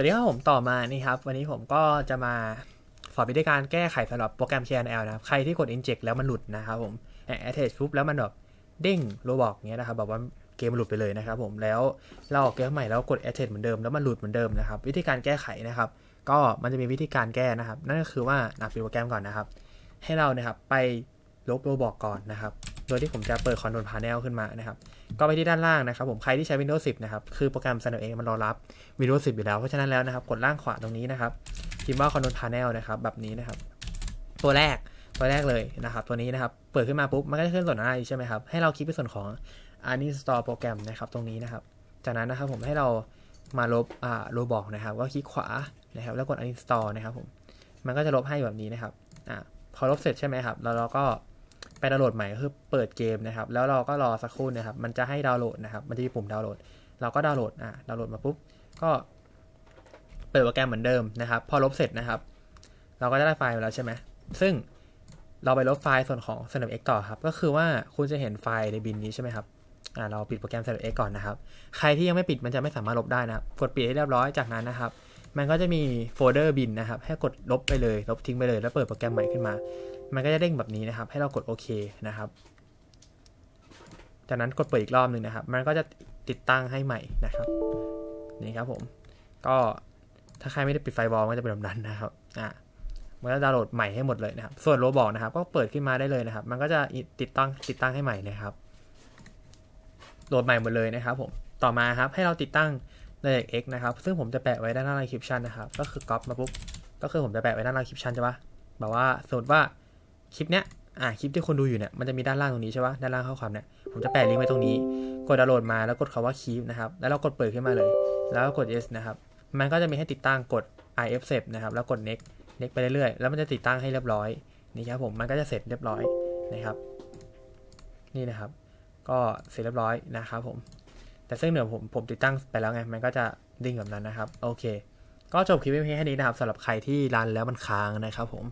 วัสดีครับผมต่อมานี่ครับ วันนี้ผมก็จะมาสอนวิธีการแก้ไขสำหรับโปรแกรม KNL นะครับ ใครที่กด inject แล้วมันหลุดนะครับผมแอ attach ปุ๊บแล้วมันแบบเด้งโรบอกเงี้ยนะครับแบบว่าเกมหลุดไปเลยนะครับผมแล้วเราออกเกมใหม่แล้วกด attach เหมือนเดิมแล้วมันหลุดเหมือนเดิมนะครับ วิธีการแก้ไขนะครับ ก็มันจะมีวิธีการแก้นะครับ นั่นก็คือว่านับปิดโปรแกรมก่อนนะครับ ให้เรานะครับไปลบโรบอกก่อนนะครับ โดยที่ผมจะเปิด Control Panel ขึ้นมานะครับ ก็ไปที่ด้านล่างนะครับ ผมใครที่ใช้ Windows 10 นะครับ คือโปรแกรม s n a p เองมันรอรับ Windows 10 อยู่แล้ว เพราะฉะนั้นแล้วนะครับ กดล่างขวาตรงนี้นะครับพิมพ์ว่า Control Panel นะครับ แบบนี้นะครับ ตัวแรกตัวแรกเลยนะครับ ตัวนี้นะครับ เปิดขึ้นมาปุ๊บ มันก็จะขึ้นส่วนหน้าอีกใช่ไหมครับ ให้เราคลิกไปส่วนของ uninstall โปรแกรมนะครับตรงนี้นะครับ จากนั้นนะครับผมให้เรามาลบอ่าโรบอกนะครับ ก็คลิกขวานะครับ แล้วกด uninstall นะครับผม มันก็จะลบให้แบบนี้นะครับ อ่า พอลบเสร็จใช่ไหมครับ แล้วเราก็ ไปดาวน์โหลดใหม่คือเปิดเกมนะครับ แล้วเราก็รอสักครู่นะครับ มันจะให้ดาวน์โหลดนะครับ มันจะมีปุ่มดาวน์โหลด เราก็ดาวน์โหลด อ่าดาวน์โหลดมาปุ๊บ ก็เปิดโปรแกรมเหมือนเดิมนะครับ พอลบเสร็จนะครับ เราก็จะได้ไฟล์มาแล้วใช่ไหม ซึ่งเราไปลบไฟล์ส่วนของ Snap X ต่อครับ ก็คือว่าคุณจะเห็นไฟล์ในบินนี้ใช่ไหมครับ อ่า เราปิดโปรแกรม Snap X ก่อนนะครับ ใครที่ยังไม่ปิดมันจะไม่สามารถลบได้นะครับ กดปิดให้เรียบร้อย จากนั้นนะครับ มันก็จะมีโฟลเดอร์บินนะครับ ให้กดลบไปเลย ลบทิ้งไปเลย แล้วเปิดโปรแกรมใหม่ขึ้นมา มันก็จะเด้งแบบนี้นะครับ ให้เรากดโอเคนะครับ จากนั้นกดเปิดอีกรอบหนึ่งนะครับ มันก็จะติดตั้งให้ใหม่นะครับนี่ครับผม ก็ถ้าใครไม่ได้ปิดไฟบอลก็จะเป็นแบบนั้นนะครับอ่ามันก็ดาวน์โหลดใหม่ให้หมดเลยนะครับ ส่วนโรบอกนะครับ ก็เปิดขึ้นมาได้เลยนะครับ มันก็จะติดตั้งติดตั้งให้ใหม่นะครับ โหลดใหม่หมดเลยนะครับ ผม ต่อมาครับให้เราติดตั้ง Direct X นะครับ ซึ่งผมจะแปะไว้ด้านล่าง description นะครับ ก็คือก๊อปมาปุ๊บ ก็คือผมจะแปะไว้ด้านล่าง description ใช่ปะแบบว่าสมมติว่า คลิปเนี้ยอ่าคลิปที่คนดูอยู่เนี่ยมันจะมีด้านล่างตรงนี้ใช่ปะด้านล่างข้อความเนี่ยผมจะแปะลิงก์ไว้ตรงนี้ กดดาวน์โหลดมาแล้วกดคาว่า keep นะครับแล้วเรากดเปิดขึ้นมาเลย แล้วก็กด yes นะครับมันก็จะมีให้ติดตั้งกด if save นะครับแล้วกด next next ไปเรื่อยๆแล้วมันจะติดตั้งให้เรียบร้อยนี่ครับผมมันก็จะเสร็จเรียบร้อยนะครับ นี่นะครับ ก็เสร็จเรียบร้อยนะครับผมแต่ซึ่งเดี๋ยวผมผมติดตั้งไปแล้วไงมันก็จะดิ้งแบบนั้นนะครับโอเค ก็จบคลิปเพียงแค่นี้นะครับสำหรับใครที่รันแล้วมันค้างนะครับผม